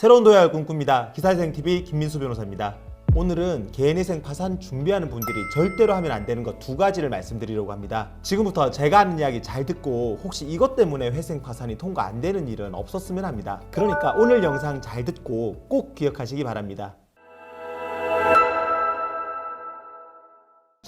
새로운 도약을 꿈꿉니다. 기사생TV 김민수 변호사입니다. 오늘은 개인회생 파산 준비하는 분들이 절대로 하면 안 되는 것 두 가지를 말씀드리려고 합니다. 지금부터 제가 하는 이야기 잘 듣고 혹시 이것 때문에 회생 파산이 통과 안 되는 일은 없었으면 합니다. 그러니까 오늘 영상 잘 듣고 꼭 기억하시기 바랍니다.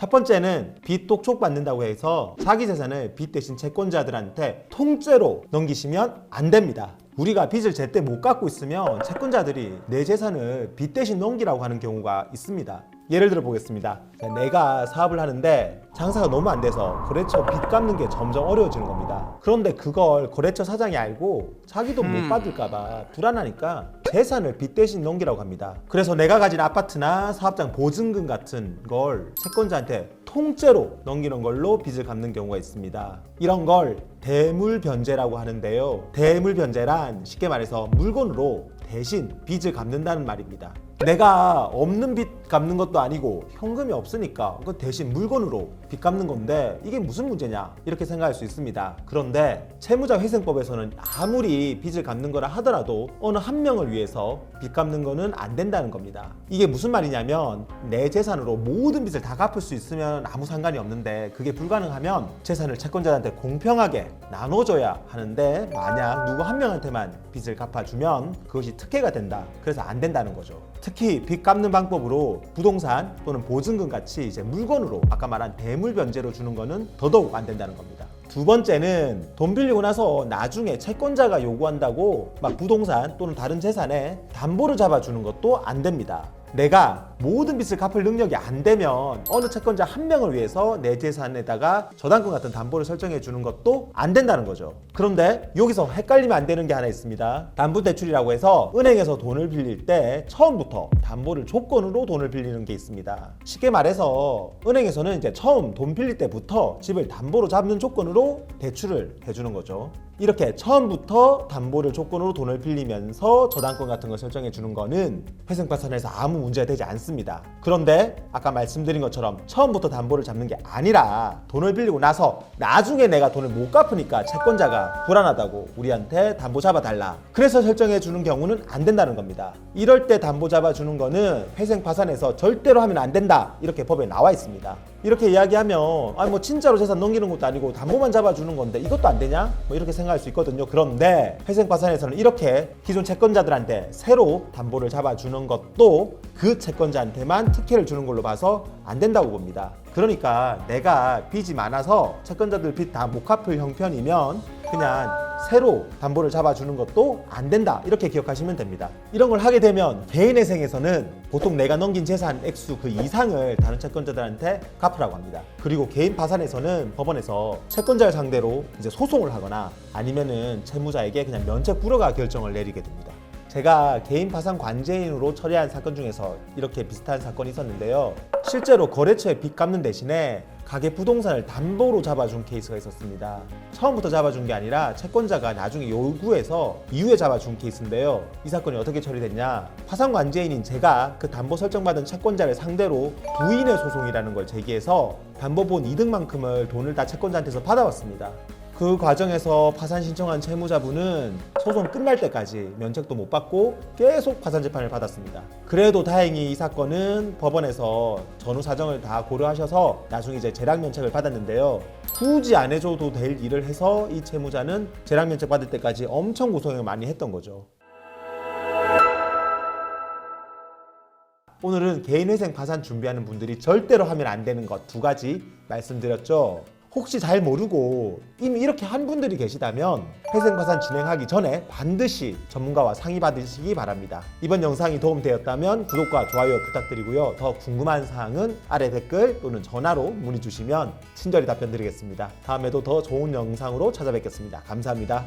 첫 번째는 빚 독촉 받는다고 해서 자기 재산을 빚 대신 채권자들한테 통째로 넘기시면 안 됩니다. 우리가 빚을 제때 못 갚고 있으면 채권자들이 내 재산을 빚 대신 넘기라고 하는 경우가 있습니다. 예를 들어 보겠습니다. 자, 내가 사업을 하는데 장사가 너무 안 돼서 거래처 빚 갚는 게 점점 어려워지는 겁니다. 그런데 그걸 거래처 사장이 알고 자기도 못 받을까봐 불안하니까 재산을 빚 대신 넘기라고 합니다. 그래서 내가 가진 아파트나 사업장 보증금 같은 걸 채권자한테 통째로 넘기는 걸로 빚을 갚는 경우가 있습니다. 이런 걸 대물 변제라고 하는데요. 대물 변제란 쉽게 말해서 물건으로 대신 빚을 갚는다는 말입니다. 내가 없는 빚 갚는 것도 아니고 현금이 없으니까 그 대신 물건으로 빚 갚는 건데 이게 무슨 문제냐 이렇게 생각할 수 있습니다. 그런데 채무자 회생법에서는 아무리 빚을 갚는 거라 하더라도 어느 한 명을 위해서 빚 갚는 거는 안 된다는 겁니다. 이게 무슨 말이냐면 내 재산으로 모든 빚을 다 갚을 수 있으면 아무 상관이 없는데 그게 불가능하면 재산을 채권자한테 공평하게 나눠줘야 하는데 만약 누구 한 명한테만 빚을 갚아주면 그것이 특혜가 된다. 그래서 안 된다는 거죠. 특히 빚 갚는 방법으로 부동산 또는 보증금 같이 이제 물건으로 아까 말한 대물 변제로 주는 거는 더더욱 안 된다는 겁니다. 두 번째는 돈 빌리고 나서 나중에 채권자가 요구한다고 막 부동산 또는 다른 재산에 담보를 잡아주는 것도 안 됩니다. 내가 모든 빚을 갚을 능력이 안 되면 어느 채권자 한 명을 위해서 내 재산에다가 저당권 같은 담보를 설정해 주는 것도 안 된다는 거죠. 그런데 여기서 헷갈리면 안 되는 게 하나 있습니다. 담보대출이라고 해서 은행에서 돈을 빌릴 때 처음부터 담보를 조건으로 돈을 빌리는 게 있습니다. 쉽게 말해서 은행에서는 이제 처음 돈 빌릴 때부터 집을 담보로 잡는 조건으로 대출을 해주는 거죠. 이렇게 처음부터 담보를 조건으로 돈을 빌리면서 저당권 같은 걸 설정해 주는 거는 회생파산에서 아무 문제가 되지 않습니다. 그런데 아까 말씀드린 것처럼 처음부터 담보를 잡는 게 아니라 돈을 빌리고 나서 나중에 내가 돈을 못 갚으니까 채권자가 불안하다고 우리한테 담보 잡아달라. 그래서 설정해 주는 경우는 안 된다는 겁니다. 이럴 때 담보 잡아주는 거는 회생파산에서 절대로 하면 안 된다. 이렇게 법에 나와 있습니다. 이렇게 이야기하면 아니 뭐 진짜로 재산 넘기는 것도 아니고 담보만 잡아주는 건데 이것도 안 되냐? 뭐 이렇게 생각할 수 있거든요. 그런데 회생파산에서는 이렇게 기존 채권자들한테 새로 담보를 잡아주는 것도 그 채권자한테만 특혜를 주는 걸로 봐서 안 된다고 봅니다. 그러니까 내가 빚이 많아서 채권자들 빚 다 못 갚을 형편이면 그냥 새로 담보를 잡아주는 것도 안 된다. 이렇게 기억하시면 됩니다. 이런 걸 하게 되면 개인회생에서는 보통 내가 넘긴 재산 액수 그 이상을 다른 채권자들한테 갚으라고 합니다. 그리고 개인 파산에서는 법원에서 채권자를 상대로 이제 소송을 하거나 아니면은 채무자에게 그냥 면책 불허가 결정을 내리게 됩니다 제가 개인 파산 관제인으로 처리한 사건 중에서 이렇게 비슷한 사건이 있었는데요. 실제로 거래처에 빚 갚는 대신에 가계 부동산을 담보로 잡아준 케이스가 있었습니다. 처음부터 잡아준 게 아니라 채권자가 나중에 요구해서 이후에 잡아준 케이스인데요. 이 사건이 어떻게 처리됐냐? 파산 관제인인 제가 그 담보 설정받은 채권자를 상대로 부인의 소송이라는 걸 제기해서 담보 본 이득만큼을 돈을 다 채권자한테서 받아왔습니다. 그 과정에서 파산 신청한 채무자분은 소송 끝날 때까지 면책도 못 받고 계속 파산 재판을 받았습니다. 그래도 다행히 이 사건은 법원에서 전후 사정을 다 고려하셔서 나중에 이제 재량 면책을 받았는데요. 굳이 안 해줘도 될 일을 해서 이 채무자는 재량 면책 받을 때까지 엄청 고생을 많이 했던 거죠. 오늘은 개인회생 파산 준비하는 분들이 절대로 하면 안 되는 것 두 가지 말씀드렸죠. 혹시 잘 모르고 이미 이렇게 한 분들이 계시다면 회생 파산 진행하기 전에 반드시 전문가와 상의 받으시기 바랍니다. 이번 영상이 도움되었다면 구독과 좋아요 부탁드리고요. 더 궁금한 사항은 아래 댓글 또는 전화로 문의 주시면 친절히 답변 드리겠습니다. 다음에도 더 좋은 영상으로 찾아뵙겠습니다. 감사합니다.